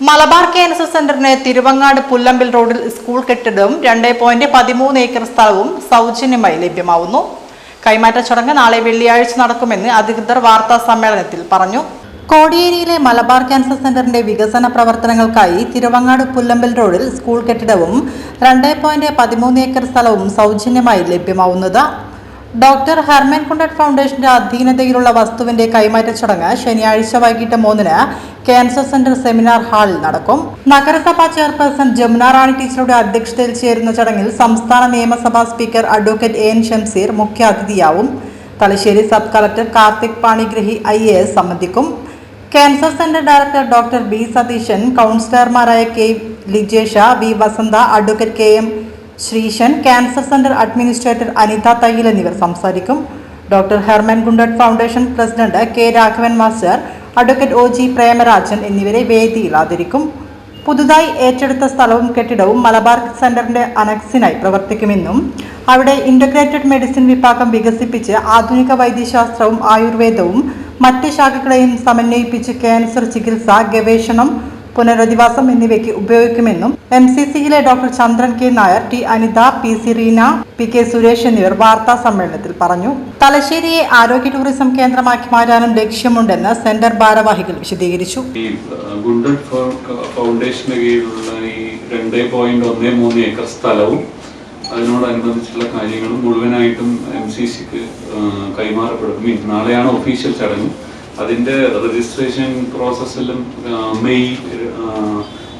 Malabar cancer സെന്ററിന് തിരുവങ്ങാട് പുല്ലമ്പിൽ റോഡിൽ school കെട്ടിടവും രണ്ട് പോയിന്റ് പതിമൂന്ന് ഏക്കർ സ്ഥലവും സൗജന്യമായി ലഭ്യമാവുന്നു. കൈമാറ്റ ചടങ്ങ് നാളെ വെള്ളിയാഴ്ച നടക്കുമെന്ന് അധികൃതർ വാർത്താ സമ്മേളനത്തിൽ പറഞ്ഞു. കോടിയേരിയിലെ മലബാർ ക്യാൻസർ സെന്ററിന്റെ വികസന പ്രവർത്തനങ്ങൾക്കായി തിരുവങ്ങാട് പുല്ലമ്പൽ റോഡിൽ സ്കൂൾ കെട്ടിടവും രണ്ട് പോയിന്റ് പതിമൂന്ന് ഏക്കർ സ്ഥലവും സൗജന്യമായി ലഭ്യമാവുന്നത്. ഡോക്ടർ ഹെർമൻ കുണ്ടറ്റ് ഫൗണ്ടേഷന്റെ അധീനതയിലുള്ള വസ്തുവിന്റെ കൈമാറ്റ ചടങ്ങ് ശനിയാഴ്ച വൈകിട്ട് മൂന്നിന് ക്യാൻസർ സെന്റർ സെമിനാർ ഹാളിൽ നടക്കും. നഗരസഭാ ചെയർപേഴ്സൺ ജമുന റാണി ടീച്ചറുടെ അധ്യക്ഷതയിൽ ചേരുന്ന ചടങ്ങിൽ സംസ്ഥാന നിയമസഭാ speaker advocate N Shamseer മുഖ്യാതിഥിയാവും. Thalassery sub collector Karthik Panigrahi I A S സംബന്ധിക്കും. Cancer centre director doctor B Satheesan കൗൺസിലർമാരായ K Lijesha V Vasantha advocate K M Sreesan cancer centre administrator Anitha Thayyil എന്നിവർ സംസാരിക്കും. Doctor Hermann Gundert foundation president K Raghavan master advocate O G Premarajan എന്നിവരെ വേദിയിൽ ആദരിക്കും. പുതുതായി ഏറ്റെടുത്ത സ്ഥലവും കെട്ടിടവും മലബാർ സെന്ററിന്റെ അനക്സിനായി പ്രവർത്തിക്കുമെന്നും അവിടെ ഇന്റഗ്രേറ്റഡ് മെഡിസിൻ വിഭാഗം വികസിപ്പിച്ച് ആധുനിക വൈദ്യശാസ്ത്രവും ആയുർവേദവും മറ്റ് ശാഖകളെയും സമന്വയിപ്പിച്ച് ക്യാൻസർ ചികിത്സ ഗവേഷണം പുനരധിവാസം എന്നിവയ്ക്ക് ഉപയോഗിക്കുമെന്നും എം സി സിയിലെ doctor Chandran K Nair T Anitha P C Reena P K Suresh എന്നിവർ വാർത്താ സമ്മേളനത്തിൽ പറഞ്ഞു. തലശ്ശേരിയെ ആരോഗ്യ ടൂറിസം കേന്ദ്രമാക്കി മാറ്റാനും ലക്ഷ്യമുണ്ടെന്ന് സെന്റർ ഭാരവാഹികൾ വിശദീകരിച്ചു. ഈ രണ്ട് പോയിന്റ് ഒന്ന് മൂന്ന് ഏക്കർ സ്ഥലവും അതിനോടനുബന്ധിച്ചുള്ള കാര്യങ്ങളും മുഴുവനായിട്ടും എം സി സിക്ക് കൈമാറപ്പെടും. നാളെയാണ് ഒഫീഷ്യൽ ചടങ്ങ്. അതിന്റെ രജിസ്ട്രേഷൻ പ്രോസസ്സിലും മെയ്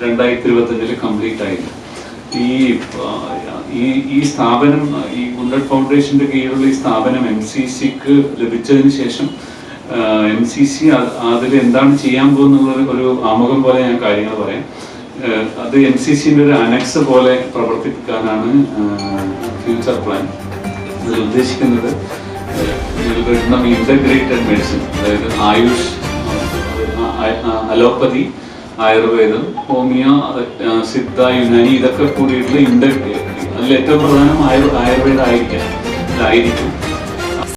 രണ്ടായിരത്തി ഇരുപത്തഞ്ചിൽ കംപ്ലീറ്റ് ആയില്ല. ഈ ഈ സ്ഥാപനം ഈ ഗുണ്ടഡ് ഫൗണ്ടേഷന്റെ കീഴിലുള്ള ഈ സ്ഥാപനം എം സി സിക്ക് ലഭിച്ചതിന് ശേഷം എം സി സി അതിൽ എന്താണ് ചെയ്യാൻ പോകുന്നത് ഒരു ആമുഖം പോലെ ഞാൻ കാര്യങ്ങൾ പറയാം. അത് എം സി സിന്റെ ഒരു അനക്സ് പോലെ പ്രവർത്തിപ്പിക്കാനാണ് ഫ്യൂച്ചർ പ്ലാൻ അതിൽ ഉദ്ദേശിക്കുന്നത് വരുന്ന ഇന്റഗ്രേറ്റഡ് മെഡിസിൻ അതായത് ആയുഷ് അലോപ്പതി ആയുർവേദം ഹോമിയോ സിദ്ധ യുനാനി ഇതൊക്കെ കൂടിയിട്ടുള്ള ഇന്റഗ്രേറ്റ് അതിൽ ഏറ്റവും പ്രധാനം ആയുർ ആയുർവേദം ആയിരിക്കാം ഇതായിരിക്കും.